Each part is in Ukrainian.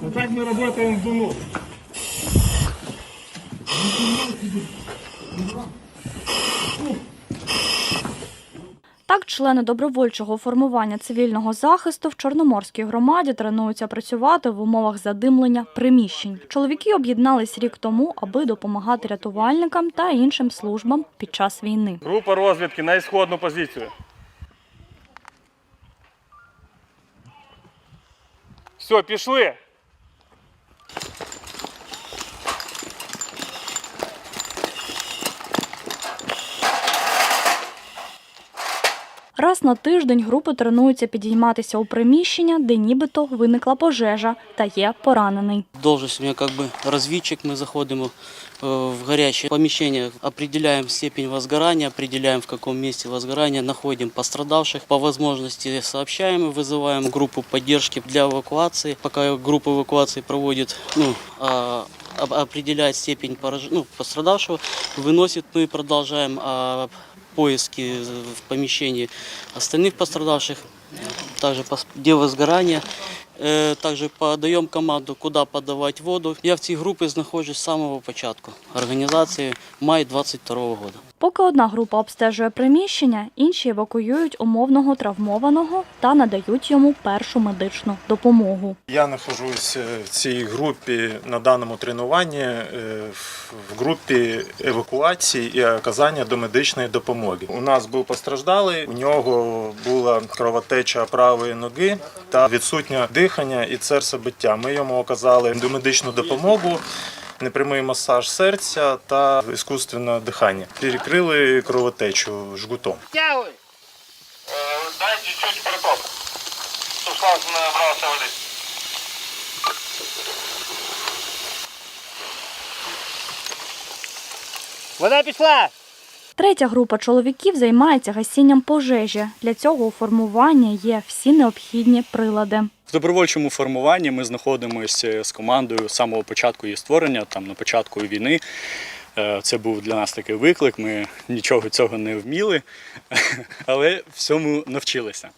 Вот так мы работаем в дыму. Так, члени добровольчого формування цивільного захисту в Чорноморській громаді тренуються працювати в умовах задимлення приміщень. Чоловіки об'єднались рік тому, аби допомагати рятувальникам та іншим службам під час війни. Група розвідки на ісходну позицію. Все, пішли. Раз на тиждень групи тренуються підійматися у приміщення, де нібито виникла пожежа та є поранений. Должность у меня как бы разведчик. Мы заходим э, в горячее помещение, определяем степень возгорания, определяем в каком месте возгорания, находим пострадавших. По возможности сообщаем и вызываем группу поддержки для эвакуации. Пока группа эвакуации проводит, ну, а, об- определяет степень пораж- ну, пострадавшего, выносит, мы продолжаем а, поиски в помещении остальных пострадавших. Также по делу сгорания. Е, Також подаємо команду, куди подавати воду. Я в цій групі знаходжусь з самого початку організації май 22 року. Поки одна група обстежує приміщення, інші евакуюють умовного травмованого та надають йому першу медичну допомогу. Я нахожусь е, в цій групі на даному тренуванні е, в групі евакуації і оказання домедичної допомоги. У нас був постраждалий, у нього була кровотеча правої ноги та відсутнє дихання і серцебиття. Ми йому оказали домедичну допомогу. Непрямий масаж серця та іскусственне дихання. Перекрили кровотечу жгутом. Тягуй. Дай чуть-чуть приток. Щоб слав набрався води. Вода пішла. Третя група чоловіків займається гасінням пожежі. Для цього у формуванні є всі необхідні прилади. В добровольчому формуванні ми знаходимося з командою з самого початку її створення, там на початку війни. Е, Це був для нас такий виклик. Ми нічого цього не вміли, але всьому навчилися.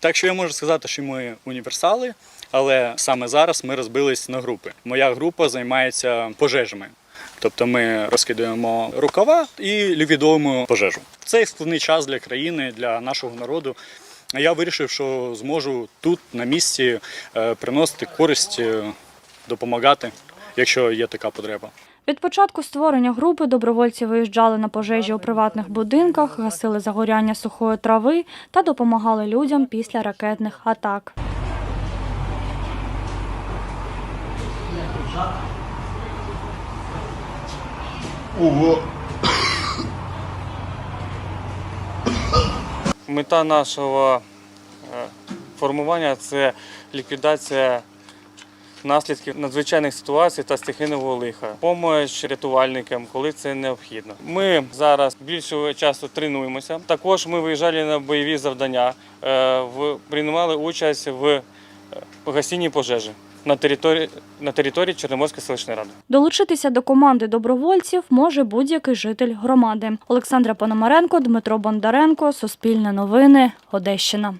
Так що я можу сказати, що ми універсали, але саме зараз ми розбились на групи. Моя група займається пожежами. Тобто ми розкидаємо рукава і ліквідовуємо пожежу. Це складний час для країни, для нашого народу. Я вирішив, що зможу тут, на місці, е, приносити користь, е, допомагати, якщо є така потреба. Від початку створення групи добровольці виїжджали на пожежі у приватних будинках, гасили загоряння сухої трави та допомагали людям після ракетних атак. Мета нашого е, формування це ліквідація наслідків надзвичайних ситуацій та стихійного лиха, помощь рятувальникам, коли це необхідно. Ми зараз більшого часу тренуємося. Також ми виїжджали на бойові завдання, е, приймали участь в е, гасінні пожежі на території на території Чорноморської селищної ради. Долучитися до команди добровольців може будь-який житель громади. Олександра Пономаренко, Дмитро Бондаренко, Суспільне новини, Одещина.